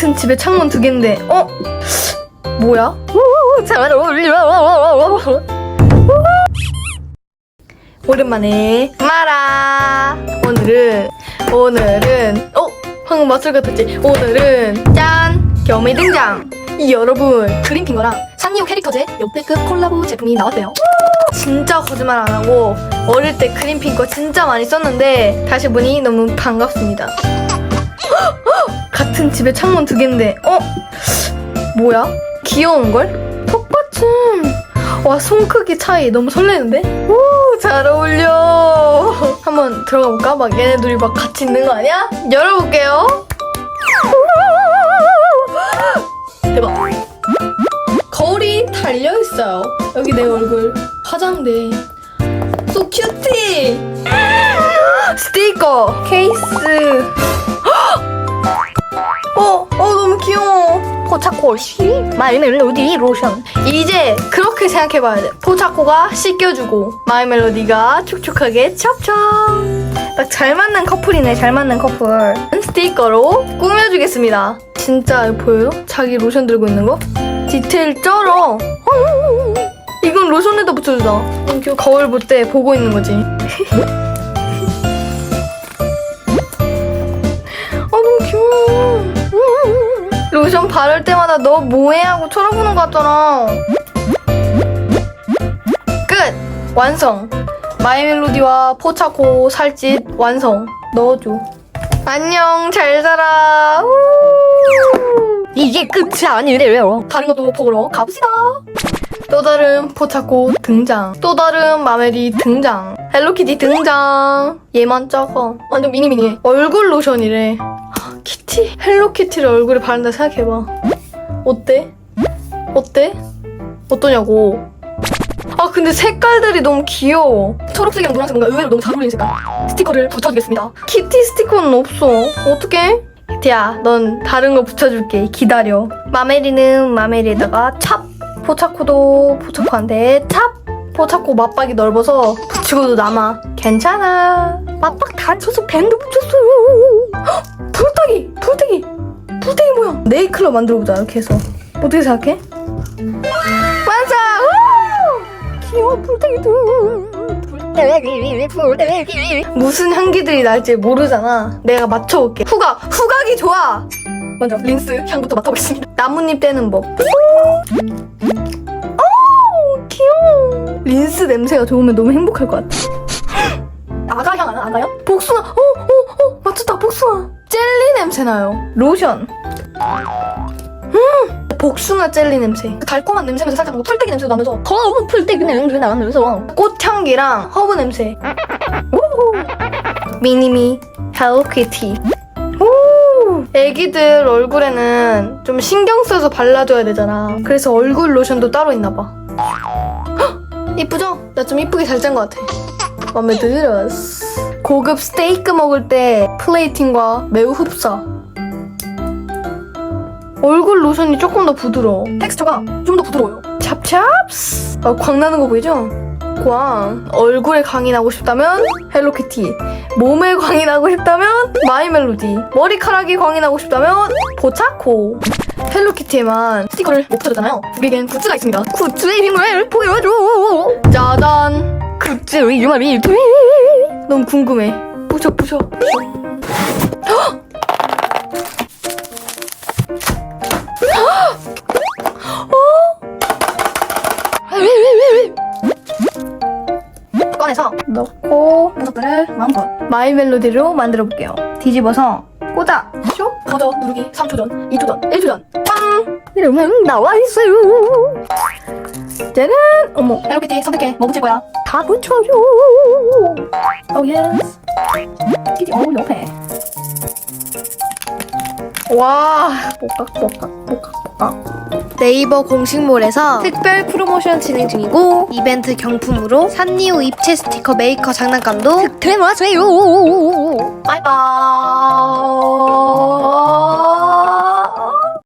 같은 집에 창문 두 개인데 어? 뭐야? 잘 어울려. 오랜만에 마라 오늘은 오늘은 어? 방금 맞출 것 같았지? 오늘은 짠! 겸이 등장! 여러분 그린핑거랑 산리오 캐릭터제 역대급 콜라보 제품이 나왔대요 진짜 거짓말 안 하고 어릴 때 그린핑거 진짜 많이 썼는데 다시 보니 너무 반갑습니다 같은 집에 창문 두 개인데 어? 뭐야? 귀여운걸? 턱받침 와 손 크기 차이 너무 설레는데? 오잘 어울려 한번 들어가 볼까? 막 얘네 둘이 막 같이 있는 거 아니야? 열어볼게요 대박 거울이 달려있어요 여기 내 얼굴 화장대 So cutie 스티커 케이스 어, 어 너무 귀여워 포차콜 씨 마이멜로디 로션. 이제 그렇게 생각해봐야 돼. 포차코가 씻겨주고 마이 멜로디가 촉촉하게 찹찹. 딱 잘 맞는 커플이네. 잘 맞는 커플. 스티커로 꾸며주겠습니다. 진짜 이거 보여요? 자기 로션 들고 있는 거? 디테일 쩔어. 이건 로션에다 붙여주자. 거울 볼 때 보고 있는 거지. 로션 바를 때마다 너 뭐해 하고 쳐다보는 것 같잖아. 끝! 완성. 마이 멜로디와 포차코 살짓 완성. 넣어줘. 안녕, 잘 자라. 우! 이게 끝이 아니래요. 다른 것도 보러 가봅시다. 또 다른 포차코 등장. 또 다른 마멜이 등장. 헬로키티 등장. 얘만 작아. 완전 미니미니해. 얼굴 로션이래. 헉, 키티? 헬로키티를 얼굴에 바른다 생각해봐. 어때? 어때? 어떠냐고. 아 근데 색깔들이 너무 귀여워. 초록색이랑 노란색 뭔가 의외로 너무 잘 어울리는 색깔. 스티커를 붙여주겠습니다. 키티 스티커는 없어. 어떡해? 키티야, 넌 다른 거 붙여줄게. 기다려. 마메리는 마메리에다가 찹. 포차코도 포차코한테 찹. 포차코 맞박이 넓어서 붙이고도 남아. 괜찮아. 맞박 다 쳐서 밴드 붙였어요. 헉, 불닭이! 불닭이! 불닭이 뭐야? 네이클럽 만들어보자, 이렇게 해서. 어떻게 생각해? 완성! 우! 귀여워, 불닭이들. 무슨 향기들이 날지 모르잖아. 내가 맞춰볼게. 후각! 후각이 좋아! 먼저 린스 향부터 맡아보겠습니다. 나뭇잎 떼는 법. 어, 귀여워. 린스 냄새가 좋으면 너무 행복할 것 같아. 아가 향 아나? 아가요? 복숭아! 어! 복숭아! 젤리 냄새 나요. 로션. 음! 복숭아 젤리 냄새. 그 달콤한 냄새면서 살짝 뭐 털떼기 냄새도 나면서 거울 풀떼기 냄새 나면서 꽃향기랑 허브 냄새. 오! 미니미 헬로키티. 오! 애기들 얼굴에는 좀 신경 써서 발라줘야 되잖아. 그래서 얼굴 로션도 따로 있나 봐. 헉! 이쁘죠? 나 좀 이쁘게 잘 짠 것 같아. 마음에 들었어. 고급 스테이크 먹을 때 플레이팅과 매우 흡사. 얼굴 로션이 조금 더 부드러워. 텍스처가 좀 더 부드러워요. 찹찹스. 아, 광 나는 거 보이죠? 광. 얼굴에 광이 나고 싶다면 헬로키티. 몸에 광이 나고 싶다면 마이멜로디. 머리카락에 광이 나고 싶다면 포차코. 헬로키티에만 스티커를 못 붙여줬잖아요. 우리에겐 굿즈가 있습니다. 굿즈의 힘을 보여줘. 짜잔. 굿즈의 힘을 돼. 너무 궁금해. 부셔 부셔. 꺼내서 넣고 녀석들을 마음껏 마이 멜로디로 만들어 볼게요. 뒤집어서 꽂아. 쇼. 거저 누르기 3초 전, 2초 전, 1초 전. 빵. 이름은 나와 있어요. 짜란. 어머. 헬로키티 선택해. 뭐 붙일 거야? 다 붙여줘. 오 예스. 키티 어우 옆에. 와. 뽀깍 뽀깍 뽀깍 뽀깍. 네이버 공식몰에서 특별 프로모션 진행 중이고 이벤트 경품으로 산리오 입체 스티커 메이커 장난감도 득템하세요. 바이바이.